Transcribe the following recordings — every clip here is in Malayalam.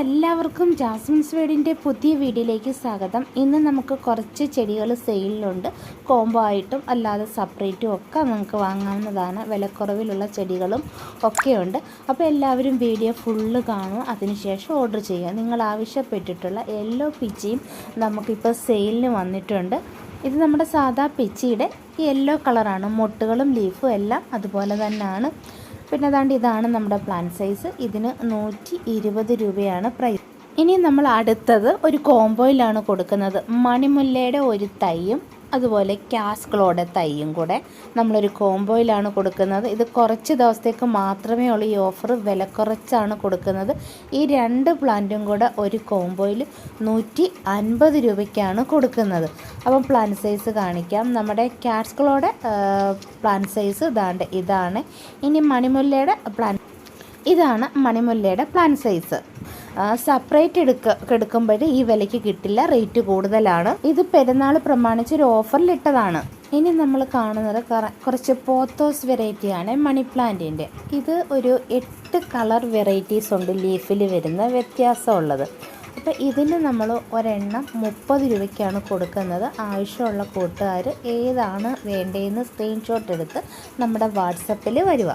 എല്ലാവർക്കും ജാസ്മിൻസ് വീടിന്റെ പുതിയ വീഡിയോയിലേക്ക് സ്വാഗതം. ഇന്ന് നമുക്ക് കുറച്ച് ചെടികൾ സെയിലിലുണ്ട്. കോംബോ ആയിട്ടും അല്ലാതെ സെപ്പറേറ്റും ഒക്കെ നമുക്ക് വാങ്ങാവുന്നതാണ്. വിലക്കുറവിലുള്ള ചെടികളും ഒക്കെയുണ്ട്. അപ്പോൾ എല്ലാവരും വീഡിയോ ഫുള്ള് കാണും അതിനുശേഷം ഓർഡർ ചെയ്യുക. നിങ്ങൾ ആവശ്യപ്പെട്ടിട്ടുള്ള യെല്ലോ പിച്ചിയും നമുക്കിപ്പോൾ സെയിലിന് വന്നിട്ടുണ്ട്. ഇത് നമ്മുടെ സാധാ പിച്ചിയുടെ യെല്ലോ കളറാണ്. മൊട്ടുകളും ലീഫും എല്ലാം അതുപോലെ തന്നെയാണ്. പിന്നെ അതാണ്ട് ഇതാണ് നമ്മുടെ പ്ലാൻ സൈസ് ഇതിന് നൂറ്റി ഇരുപത് രൂപയാണ് പ്രൈസ് ഇനി നമ്മൾ അടുത്തത് ഒരു കോംബോയിലാണ് കൊടുക്കുന്നത്. മണിമുല്ലയുടെ ഒരു തൈയും അതുപോലെ കാസ്കളോടെ തൈയും കൂടെ നമ്മളൊരു കോംബോയിലാണ് കൊടുക്കുന്നത്. ഇത് കുറച്ച് ദിവസത്തേക്ക് മാത്രമേ ഉള്ളൂ ഈ ഓഫർ. വില കുറച്ചാണ് കൊടുക്കുന്നത്. ഈ രണ്ട് പ്ലാന്റും കൂടെ ഒരു കോംബോയിൽ നൂറ്റി അൻപത് രൂപയ്ക്കാണ് കൊടുക്കുന്നത്. അപ്പം പ്ലാൻ സൈസ് കാണിക്കാം. നമ്മുടെ കാസ്കളോടെ പ്ലാൻ സൈസ് ഇതാണ്ട് ഇതാണ്. ഇനി മണിമുല്ലയുടെ പ്ലാൻ ഇതാണ് മണിമുല്ലയുടെ പ്ലാൻ സൈസ്. സെപ്പറേറ്റ് എടുക്ക എടുക്കുമ്പോൾ ഈ വിലയ്ക്ക് കിട്ടില്ല റേറ്റ് കൂടുതലാണ്. ഇത് പെരുന്നാൾ പ്രമാണിച്ച് ഒരു ഓഫറിൽ ഇട്ടതാണ് ഇനി നമ്മൾ കാണുന്നത് കുറച്ച് പോത്തോസ് വെറൈറ്റിയാണ് മണി പ്ലാന്റിന്റെ ഇത് ഒരു എട്ട് കളർ വെറൈറ്റീസ് ഉണ്ട് ലീഫിൽ വരുന്ന വ്യത്യാസമുള്ളത്. അപ്പോൾ ഇതിന് നമ്മൾ ഒരെണ്ണം മുപ്പത് രൂപയ്ക്കാണ് കൊടുക്കുന്നത്. ആവശ്യമുള്ള കൂട്ടുകാർ ഏതാണ് വേണ്ടതെന്ന് സ്ക്രീൻഷോട്ട് എടുത്ത് നമ്മുടെ വാട്സപ്പിൽ വരിക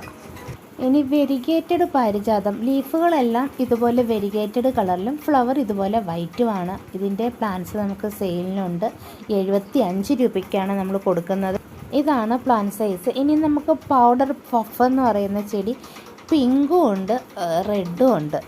ഇനി വെരിഗേറ്റഡ് പാരിജാതം. ലീഫുകളെല്ലാം ഇതുപോലെ വെരിഗേറ്റഡ് കളറിലും ഫ്ലവർ ഇതുപോലെ വൈറ്റുമാണ് ഇതിന്റെ പ്ലാന്റ്സ് നമുക്ക് സെയിലിനുണ്ട് എഴുപത്തി അഞ്ച് രൂപയ്ക്കാണ് നമ്മൾ കൊടുക്കുന്നത്. ഇതാണ് പ്ലാന്റ് സൈസ് ഇനി നമുക്ക് പൗഡർ പഫ് എന്ന് പറയുന്ന ചെടി പിങ്കും ഉണ്ട് റെഡും ഉണ്ട്.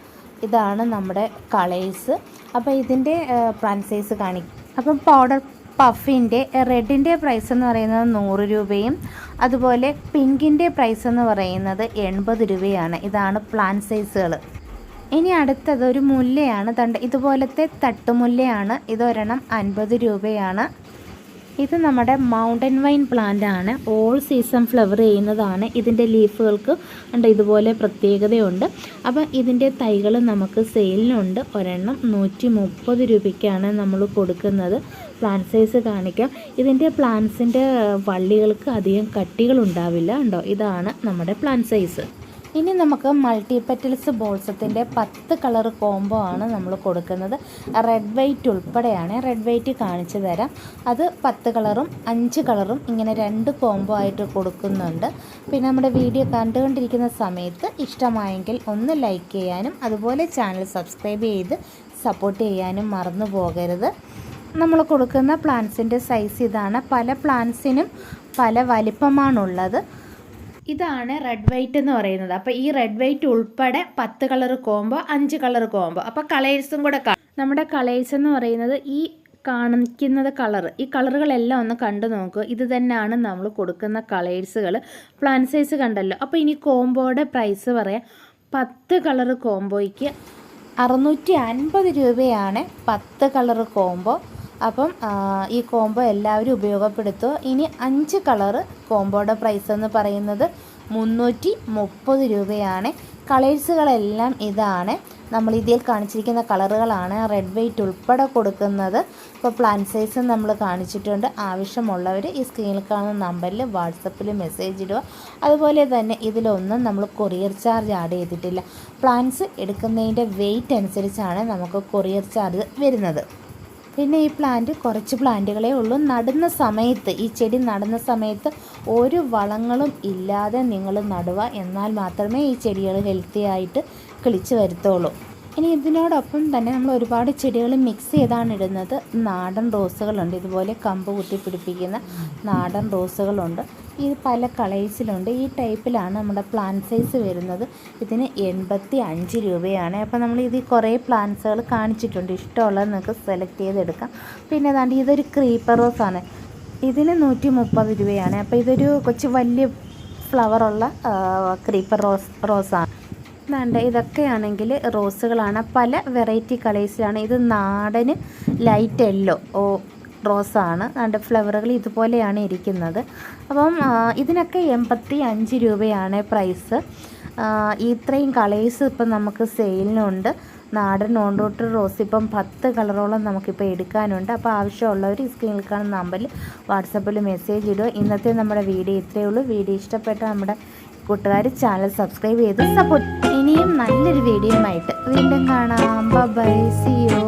ഇതാണ് നമ്മുടെ കളേഴ്സ് അപ്പോൾ ഇതിന്റെ പ്ലാന്റ് സൈസ് കാണിക്കും അപ്പം പൗഡർ പഫിന്റെ റെഡിന്റെ പ്രൈസ് എന്ന് പറയുന്നത് നൂറ് രൂപയും അതുപോലെ പിങ്കിന്റെ പ്രൈസ് എന്ന് പറയുന്നത് എൺപത് രൂപയാണ്. ഇതാണ് പ്ലാൻ സൈസുകൾ ഇനി അടുത്തത് ഒരു മുല്ലയാണ്. തണ്ട് ഇതുപോലത്തെ തട്ടുമുല്ലയാണ്. ഇതൊരെണ്ണം അൻപത് രൂപയാണ്. ഇത് നമ്മുടെ മൗണ്ടൻ വൈൻ പ്ലാന്റ് ആണ്. ഓൾ സീസൺ ഫ്ലവർ ചെയ്യുന്നതാണ് ഇതിന്റെ ലീഫുകൾക്ക് ഉണ്ട് ഇതുപോലെ പ്രത്യേകതയുണ്ട്. അപ്പം ഇതിന്റെ തൈകൾ നമുക്ക് സെയിലിനുണ്ട് ഒരെണ്ണം നൂറ്റി മുപ്പത് രൂപയ്ക്കാണ് നമ്മൾ കൊടുക്കുന്നത്. പ്ലാൻ സൈസ് കാണിക്കാം. ഇതിന്റെ പ്ലാന്റ്സിന്റെ വള്ളികൾക്ക് അധികം കട്ടികൾ ഉണ്ടാവില്ല. ഉണ്ടോ ഇതാണ് നമ്മുടെ പ്ലാൻ സൈസ് ഇനി നമുക്ക് മൾട്ടി പെറ്റൽസ് ബോൾസത്തിന്റെ പത്ത് കളർ കോംബോ ആണ് നമ്മൾ കൊടുക്കുന്നത്. റെഡ് വൈറ്റ് ഉൾപ്പെടെയാണ്. റെഡ് വൈറ്റ് കാണിച്ചു തരാം. അത് പത്ത് കളറും അഞ്ച് കളറും ഇങ്ങനെ രണ്ട് കോംബോ ആയിട്ട് കൊടുക്കുന്നുണ്ട്. പിന്നെ നമ്മുടെ വീഡിയോ കണ്ടുകൊണ്ടിരിക്കുന്ന സമയത്ത് ഇഷ്ടമായെങ്കിൽ ഒന്ന് ലൈക്ക് ചെയ്യാനും അതുപോലെ ചാനൽ സബ്സ്ക്രൈബ് ചെയ്ത് സപ്പോർട്ട് ചെയ്യാനും മറന്നു പോകരുത്. നമ്മൾ കൊടുക്കുന്ന പ്ലാന്റ്സിന്റെ സൈസ് ഇതാണ്. പല പ്ലാന്റ്സിനും പല വലിപ്പമാണുള്ളത്. ഇതാണ് റെഡ് വൈറ്റ് എന്ന് പറയുന്നത്. അപ്പോൾ ഈ റെഡ് വൈറ്റ് ഉൾപ്പെടെ പത്ത് കളർ കോമ്പോ അഞ്ച് കളർ കോമ്പോ അപ്പോൾ കളേഴ്സും കൂടെ നമ്മുടെ കളേഴ്സ് എന്ന് പറയുന്നത് ഈ കാണിക്കുന്നത് കളർ ഈ കളറുകളെല്ലാം ഒന്ന് കണ്ടു നോക്കുക ഇത് തന്നെയാണ് നമ്മൾ കൊടുക്കുന്ന കളേഴ്സുകൾ പ്ലാൻ സൈസ് കണ്ടല്ലോ. അപ്പോൾ ഇനി കോമ്പോയുടെ പ്രൈസ് പറയാം. പത്ത് കളർ കോമ്പോയ്ക്ക് അറുന്നൂറ്റി രൂപയാണ് പത്ത് കളർ കോംബോ അപ്പം ഈ കോംബോ എല്ലാവരും ഉപയോഗപ്പെടുത്തുക ഇനി അഞ്ച് കളറ് കോംബോയുടെ പ്രൈസ് എന്ന് പറയുന്നത് മുന്നൂറ്റി മുപ്പത് രൂപയാണ്. കളേഴ്സുകളെല്ലാം ഇതാണ്. നമ്മൾ ഇതിൽ കാണിച്ചിരിക്കുന്ന കളറുകളാണ് റെഡ് വെയിറ്റ് ഉൾപ്പെടെ കൊടുക്കുന്നത്. ഇപ്പോൾ പ്ലാൻ സൈസ് നമ്മൾ കാണിച്ചിട്ടുണ്ട്. ആവശ്യമുള്ളവർ ഈ സ്ക്രീനിൽ കാണുന്ന നമ്പറിൽ വാട്സപ്പിൽ മെസ്സേജ് ഇടുക. അതുപോലെ തന്നെ ഇതിലൊന്നും നമ്മൾ കൊറിയർ ചാർജ് ആഡ് ചെയ്തിട്ടില്ല. പ്ലാൻസ് എടുക്കുന്നതിന്റെ വെയിറ്റ് അനുസരിച്ചാണ് നമുക്ക് കൊറിയർ ചാർജ് വരുന്നത്. പിന്നെ ഈ പ്ലാന്റ് കുറച്ച് പ്ലാന്റുകളേ ഉള്ളൂ. നടുന്ന സമയത്ത് ഈ ചെടി നടുന്ന സമയത്ത് ഒരു വളങ്ങളും ഇല്ലാതെ നിങ്ങൾ നടുക. എന്നാൽ മാത്രമേ ഈ ചെടികൾ ഹെൽത്തി ആയിട്ട് കിളിച്ച് വരുത്തുള്ളൂ. ഇനി ഇതിനോടൊപ്പം തന്നെ നമ്മൾ ഒരുപാട് ചെടികൾ മിക്സ് ചെയ്താണ് ഇടുന്നത്. നാടൻ റോസുകളുണ്ട്. ഇതുപോലെ കമ്പ് കുത്തി പിടിപ്പിക്കുന്ന നാടൻ റോസുകളുണ്ട്. ഇത് പല കളേഴ്സിലുണ്ട്. ഈ ടൈപ്പിലാണ് നമ്മുടെ പ്ലാൻ സൈസ് വരുന്നത്. ഇതിന് എൺപത്തി അഞ്ച് രൂപയാണ്. അപ്പോൾ നമ്മൾ ഇത് കുറേ പ്ലാന്റ്സുകൾ കാണിച്ചിട്ടുണ്ട്. ഇഷ്ടമുള്ളത് നിങ്ങൾക്ക് സെലക്ട് ചെയ്തെടുക്കാം. പിന്നെ ഏതാണ്ട് ഇതൊരു ക്രീപ്പർ റോസാണ് ഇതിന് നൂറ്റി മുപ്പത് രൂപയാണ്. അപ്പോൾ ഇതൊരു കൊച്ചു വലിയ ഫ്ലവറുള്ള ക്രീപ്പർ റോസ് റോസാണ് ഇതാണ്ട് ഇതൊക്കെയാണെങ്കിൽ റോസുകളാണ്. പല വെറൈറ്റി കളേഴ്സിലാണ്. ഇത് നാടന് ലൈറ്റ് യെല്ലോ ഓ റോസാണ്. അതിന്റെ ഫ്ലവറുകൾ ഇതുപോലെയാണ് ഇരിക്കുന്നത്. അപ്പം ഇതിനൊക്കെ എൺപത്തി അഞ്ച് രൂപയാണ് പ്രൈസ്. ഇത്രയും കളേഴ്സ് ഇപ്പം നമുക്ക് സെയിലിനുണ്ട്. നാടൻ നോണ്ടോട്ട് റോസ് ഇപ്പം പത്ത് കളറോളം നമുക്കിപ്പോൾ എടുക്കാനുണ്ട്. അപ്പോൾ ആവശ്യമുള്ളവർ സ്ക്രീനിൽ കാണുന്ന നമ്പറിൽ വാട്സപ്പിൽ മെസ്സേജ് ഇടുക. ഇന്നത്തെ നമ്മുടെ വീഡിയോ ഇത്രയേ ഉള്ളൂ. വീഡിയോ ഇഷ്ടപ്പെട്ട നമ്മുടെ കൂട്ടുകാർ ചാനൽ സബ്സ്ക്രൈബ് ചെയ്ത് സപ്പോർട്ട് ഇനിയും നല്ലൊരു വീഡിയോയുമായിട്ട് വീണ്ടും കാണാം. By C U